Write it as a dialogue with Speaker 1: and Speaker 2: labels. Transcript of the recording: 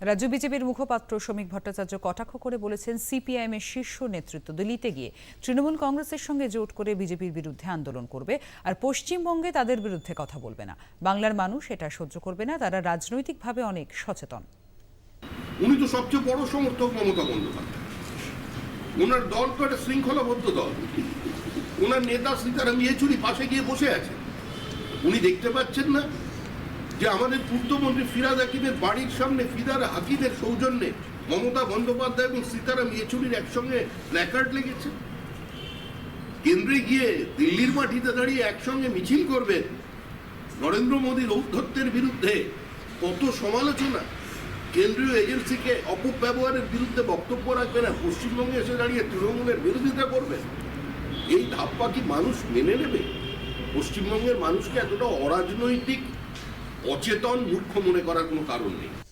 Speaker 1: রাজ্য বিজেপির মুখপাত্র শ্রমিক ভট্টাচার্য কটাক্ষ করে বলেছেন, সিপিআইএম এর শীর্ষ নেতৃত্ব দিল্লিতে গিয়ে তৃণমূল কংগ্রেসের সঙ্গে জোট করে বিজেপির বিরুদ্ধে আন্দোলন করবে আর পশ্চিমবঙ্গে তাদের বিরুদ্ধে কথা বলবে না। বাংলার মানুষ এটা সহ্য করবে না, তারা রাজনৈতিকভাবে অনেক সচেতন।
Speaker 2: উনি তো সবচেয়ে বড় সমর্থক মমতা বন্দ্যোপাধ্যায়। ওনার দল তো একটা শৃঙ্খলাবদ্ধ দল। ওনার নেতা সীতারাম ইয়েচুরি পাশে গিয়ে বসে আছে। উনি দেখতে পাচ্ছেন না যে আমাদের পূর্তমন্ত্রী ফিরাদ হাকিমের বাড়ির সামনে ফিদার হাকিমের সৌজন্যে মমতা বন্দ্যোপাধ্যায় এবং সীতারাম ইয়েচুরির একসঙ্গে প্ল্যাকার্ড লেগেছে। কেন্দ্রে গিয়ে দিল্লির মাটিতে দাঁড়িয়ে একসঙ্গে মিছিল করবে নরেন্দ্র মোদীর ঔদ্ধত্যের বিরুদ্ধে কত সমালোচনা? কেন্দ্রীয় এজেন্সিকে অপব্যবহারের বিরুদ্ধে বক্তব্য রাখবে না, পশ্চিমবঙ্গে এসে দাঁড়িয়ে তৃণমূলের বিরোধিতা করবে? এই ধাপ্পা কি মানুষ মেনে নেবে? পশ্চিমবঙ্গের মানুষকে এতটা অরাজনৈতিক অচেতন মূর্খ মনে করার কোনো কারণ নেই।